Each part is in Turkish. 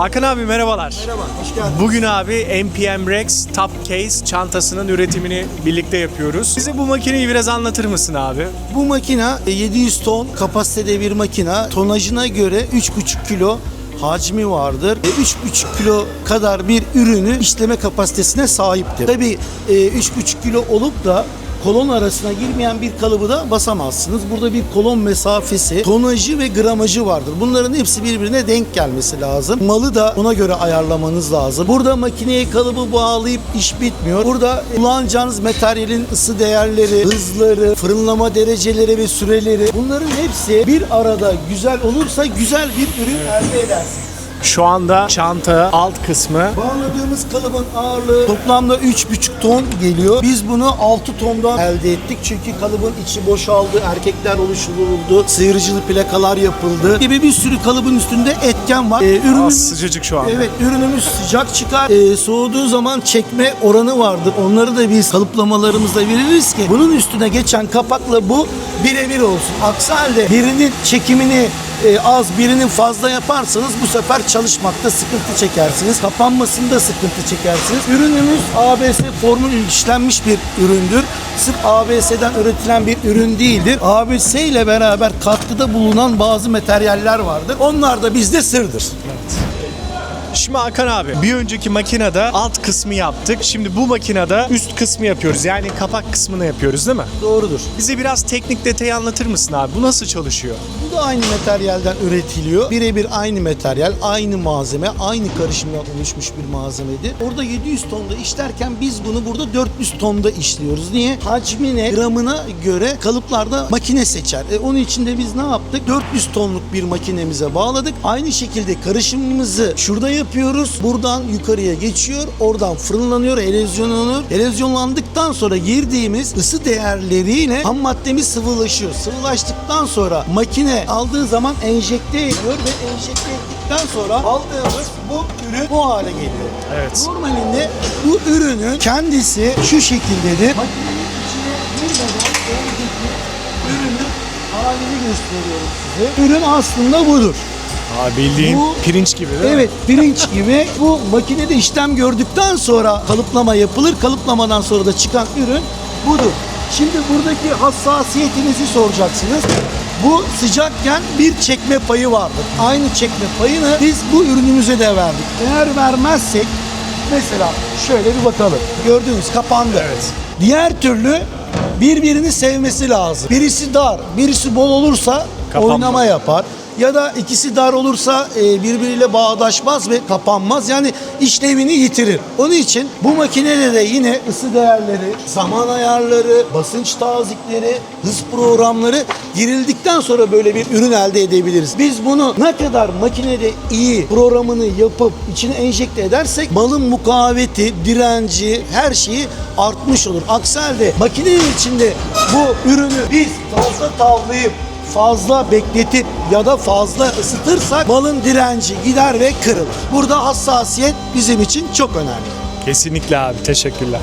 Hakan abi merhabalar. Merhaba, hoş geldin. Bugün abi NPM Rex Top Case çantasının üretimini birlikte yapıyoruz. Bize bu makineyi biraz anlatır mısın abi? Bu makina e, 700 ton kapasitede bir makina. Tonajına göre 3,5 kilo hacmi vardır. E, 3,5 kilo kadar bir ürünü işleme kapasitesine sahiptir. Tabii e, 3,5 kilo olup da kolon arasına girmeyen bir kalıbı da basamazsınız. Burada bir kolon mesafesi, tonajı ve gramajı vardır. Bunların hepsi birbirine denk gelmesi lazım. Malı da ona göre ayarlamanız lazım. Burada makineye kalıbı bağlayıp iş bitmiyor. Burada kullanacağınız materyalin ısı değerleri, hızları, fırınlama dereceleri ve süreleri bunların hepsi bir arada güzel olursa güzel bir ürün elde edersiniz. Şu anda çanta alt kısmı Bağladığımız kalıbın ağırlığı toplamda 3,5 ton geliyor. Biz bunu 6 tondan elde ettik. Çünkü kalıbın içi boşaldı, erkekler oluşturuldu, sıyırıcılı plakalar yapıldı gibi bir sürü kalıbın üstünde etken var. Ee, Aa, ürünümüz sıcacık şu anda. Evet ürünümüz sıcak çıkar. Ee, soğuduğu zaman çekme oranı vardır. Onları da biz kalıplamalarımızda veririz ki bunun üstüne geçen kapakla bu birebir olsun. Aksi halde birinin çekimini e, az birinin fazla yaparsanız bu sefer çalışmakta sıkıntı çekersiniz. Kapanmasında sıkıntı çekersiniz. Ürünümüz ABS formül işlenmiş bir üründür. Sırf ABS'den üretilen bir ürün değildir. ABS ile beraber katkıda bulunan bazı materyaller vardır. Onlar da bizde sırdır. Şimdi Hakan abi bir önceki makinede alt kısmı yaptık. Şimdi bu makinede üst kısmı yapıyoruz. Yani kapak kısmını yapıyoruz değil mi? Doğrudur. Bize biraz teknik detayı anlatır mısın abi? Bu nasıl çalışıyor? Aynı materyalden üretiliyor. Birebir aynı materyal, aynı malzeme, aynı karışımdan oluşmuş bir malzemedir. Orada 700 tonda işlerken biz bunu burada 400 tonda işliyoruz. Niye? Hacmine, gramına göre kalıplarda makine seçer. E, onun için de biz ne yaptık? 400 tonluk bir makinemize bağladık. Aynı şekilde karışımımızı şurada yapıyoruz. Buradan yukarıya geçiyor. Oradan fırınlanıyor, erozyonlanıyor. Erozyonlandıktan sonra girdiğimiz ısı değerleriyle ham maddemiz sıvılaşıyor. Sıvılaştıktan sonra makine aldığı zaman enjekte ediyor ve enjekte ettikten sonra aldığımız bu ürün bu hale geliyor. Evet. Normalinde bu ürünün kendisi şu şekildedir. Makinenin içine girmeden önceki ürünün halini gösteriyorum size. Ürün aslında budur. Aa, bildiğin Bu- pirinç gibi değil mi? Evet pirinç gibi bu makinede işlem gördükten sonra kalıplama yapılır. Kalıplamadan sonra da çıkan ürün budur. Şimdi buradaki hassasiyetinizi soracaksınız. Bu sıcakken bir çekme payı vardır. Aynı çekme payını biz bu ürünümüze de verdik. Eğer vermezsek mesela şöyle bir bakalım. Gördüğünüz kapandı. Evet. Diğer türlü birbirini sevmesi lazım. Birisi dar, birisi bol olursa Kapanma. oynama yapar. Ya da ikisi dar olursa e, birbiriyle bağdaşmaz ve kapanmaz. Yani işlevini yitirir. Onun için bu makinede de yine ısı değerleri, zaman ayarları, basınç tazikleri, hız programları girildikten sonra böyle bir ürün elde edebiliriz. Biz bunu ne kadar makinede iyi programını yapıp içine enjekte edersek malın mukaveti, direnci, her şeyi artmış olur. Aksi halde makinenin içinde bu ürünü biz fazla tavlayıp fazla bekletip ya da fazla ısıtırsak malın direnci gider ve kırılır. Burada hassasiyet bizim için çok önemli. Kesinlikle abi teşekkürler.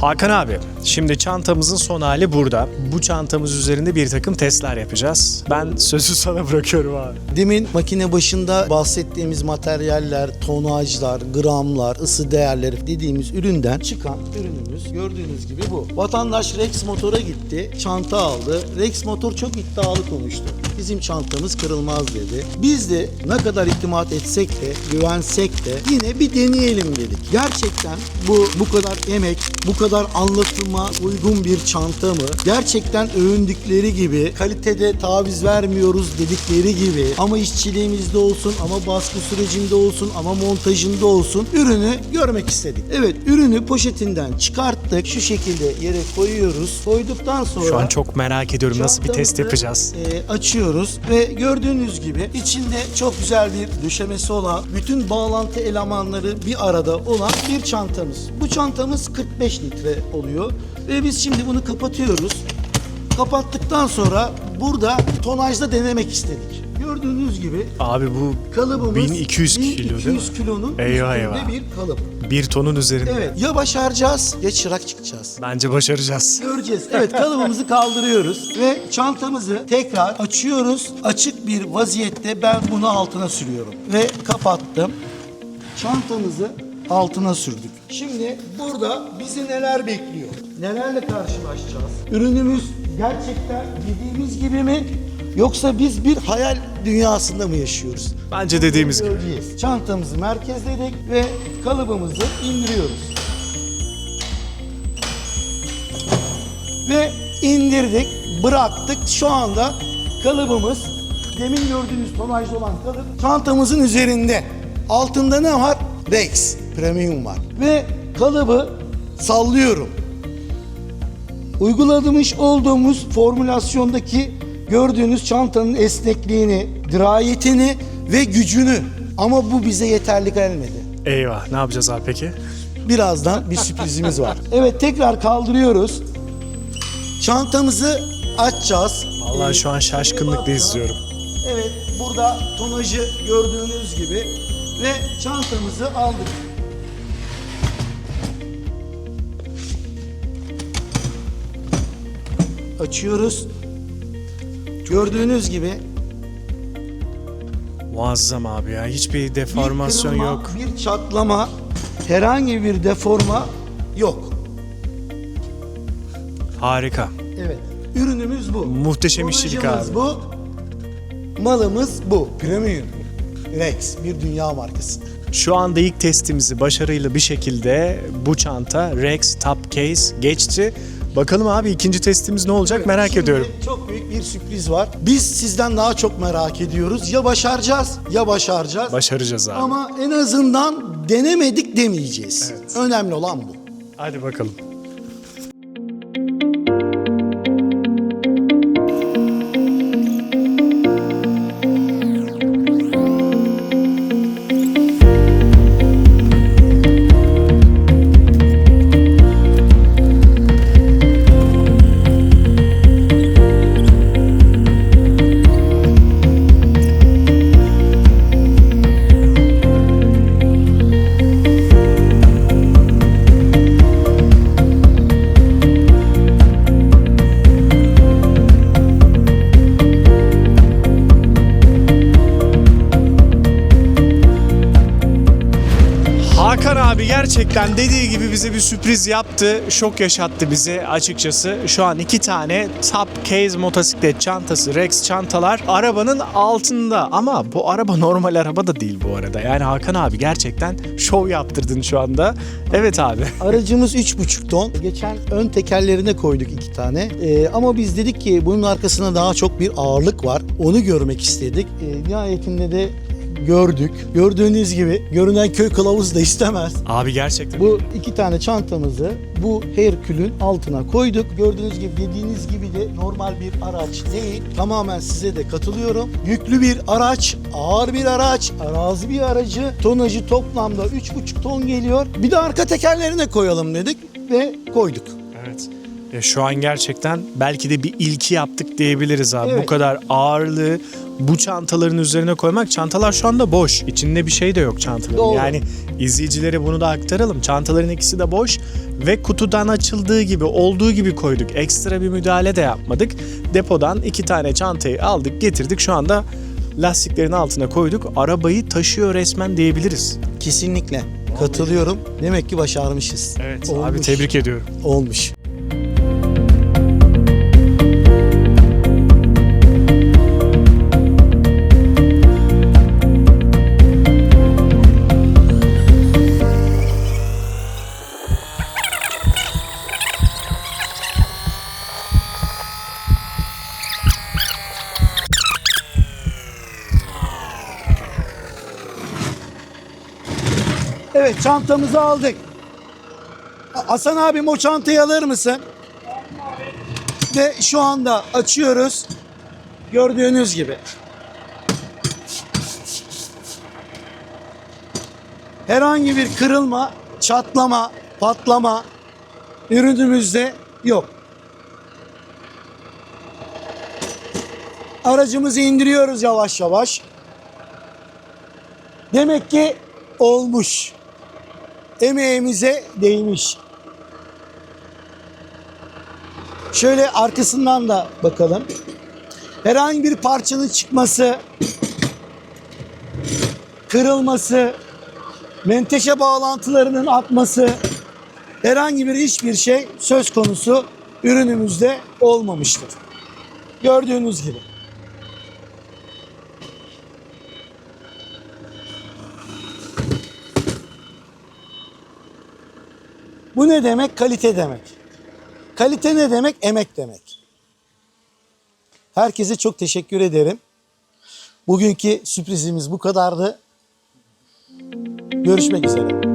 Hakan abi şimdi çantamızın son hali burada. Bu çantamız üzerinde bir takım testler yapacağız. Ben sözü sana bırakıyorum abi. Demin makine başında bahsettiğimiz materyaller, tonajlar, gramlar, ısı değerleri dediğimiz üründen çıkan ürünümüz gördüğünüz gibi bu. Vatandaş Rex motora gitti, çanta aldı. Rex motor çok iddialı konuştu. Bizim çantamız kırılmaz dedi. Biz de ne kadar itimat etsek de, güvensek de yine bir deneyelim dedik. Gerçekten bu bu kadar emek, bu kadar anlatıma uygun bir çanta mı? Gerçekten övündükleri gibi kalitede taviz vermiyoruz dedikleri gibi ama işçiliğimizde olsun ama baskı sürecinde olsun ama montajında olsun ürünü görmek istedik. Evet ürünü poşetinden çıkarttık. Şu şekilde yere koyuyoruz. Koyduktan sonra Şu an çok merak ediyorum nasıl bir test Çantamızı, yapacağız. e, açıyoruz ve gördüğünüz gibi içinde çok güzel bir döşemesi olan, bütün bağlantı elemanları bir arada olan bir çantamız. Bu çantamız 45 litre oluyor ve biz şimdi bunu kapatıyoruz. Kapattıktan sonra burada tonajda denemek istedik. Gördüğünüz gibi Abi bu kalıbımız 1200 kilo değil mi? 1200 kilonun Eyvah, üstünde eyvah. bir kalıp. bir tonun üzerinde. Evet ya başaracağız ya çırak çıkacağız. Bence başaracağız. Göreceğiz. Evet kalıbımızı kaldırıyoruz ve çantamızı tekrar açıyoruz. Açık bir vaziyette ben bunu altına sürüyorum. Ve kapattım. Çantamızı altına sürdük. Şimdi burada bizi neler bekliyor? Nelerle karşılaşacağız? Ürünümüz gerçekten dediğimiz gibi mi? Yoksa biz bir hayal dünyasında mı yaşıyoruz? Bence dediğimiz gibi. Göreceğiz. Çantamızı merkezledik ve kalıbımızı indiriyoruz. Ve indirdik, bıraktık. Şu anda kalıbımız demin gördüğünüz tonajda olan kalıp çantamızın üzerinde. Altında ne var? Rex Premium var. Ve kalıbı sallıyorum. Uygulamış olduğumuz formülasyondaki gördüğünüz çantanın esnekliğini, dirayetini ve gücünü ama bu bize yeterli gelmedi. Eyvah ne yapacağız abi peki? Birazdan bir sürprizimiz var. Evet tekrar kaldırıyoruz. Çantamızı açacağız. Vallahi şu an şaşkınlıkla izliyorum. Evet burada tonajı gördüğünüz gibi ve çantamızı aldık. Açıyoruz. Gördüğünüz gibi Muazzam abi ya. Hiçbir bir deformasyon kırılma, yok. bir çatlama, herhangi bir deforma yok. Harika. Evet. Ürünümüz bu. Muhteşem işçilik Tonajımız abi. bu. Malımız bu. Premium. Rex bir dünya markası. Şu anda ilk testimizi başarıyla bir şekilde bu çanta Rex Top Case geçti. Bakalım abi ikinci testimiz ne olacak merak Şimdi ediyorum. Çok büyük bir sürpriz var. Biz sizden daha çok merak ediyoruz. Ya başaracağız ya başaracağız. Başaracağız abi. Ama en azından denemedik demeyeceğiz. Evet. Önemli olan bu. Hadi bakalım. Gerçekten dediği gibi bize bir sürpriz yaptı. Şok yaşattı bize açıkçası. Şu an iki tane Top Case motosiklet çantası, Rex çantalar arabanın altında. Ama bu araba normal araba da değil bu arada. Yani Hakan abi gerçekten şov yaptırdın şu anda. Evet abi. Aracımız 3,5 ton. Geçen ön tekerlerine koyduk iki tane. Ee, ama biz dedik ki bunun arkasında daha çok bir ağırlık var. Onu görmek istedik. Ee, nihayetinde de gördük. Gördüğünüz gibi görünen köy kılavuz da istemez. Abi gerçekten. Bu iki tane çantamızı bu Herkül'ün altına koyduk. Gördüğünüz gibi dediğiniz gibi de normal bir araç değil. Tamamen size de katılıyorum. Yüklü bir araç, ağır bir araç, arazi bir aracı. Tonajı toplamda 3,5 ton geliyor. Bir de arka tekerlerine koyalım dedik ve koyduk. Evet. Ya şu an gerçekten belki de bir ilki yaptık diyebiliriz abi. Evet. Bu kadar ağırlığı bu çantaların üzerine koymak. Çantalar şu anda boş. İçinde bir şey de yok çantaların. Doğru. Yani izleyicilere bunu da aktaralım. Çantaların ikisi de boş ve kutudan açıldığı gibi olduğu gibi koyduk. Ekstra bir müdahale de yapmadık. Depodan iki tane çantayı aldık getirdik. Şu anda lastiklerin altına koyduk. Arabayı taşıyor resmen diyebiliriz. Kesinlikle katılıyorum. Demek ki başarmışız. Evet abi Olmuş. tebrik ediyorum. Olmuş. Çantamızı aldık. Ha- Hasan abim o çantayı alır mısın? Ve şu anda açıyoruz. Gördüğünüz gibi. Herhangi bir kırılma, çatlama, patlama ürünümüzde yok. aracımızı indiriyoruz yavaş yavaş. Demek ki olmuş. Emeğimize değmiş. Şöyle arkasından da bakalım. Herhangi bir parçanın çıkması, kırılması, menteşe bağlantılarının atması, herhangi bir hiçbir şey söz konusu ürünümüzde olmamıştır. Gördüğünüz gibi. Bu ne demek? Kalite demek. Kalite ne demek? Emek demek. Herkese çok teşekkür ederim. Bugünkü sürprizimiz bu kadardı. Görüşmek üzere.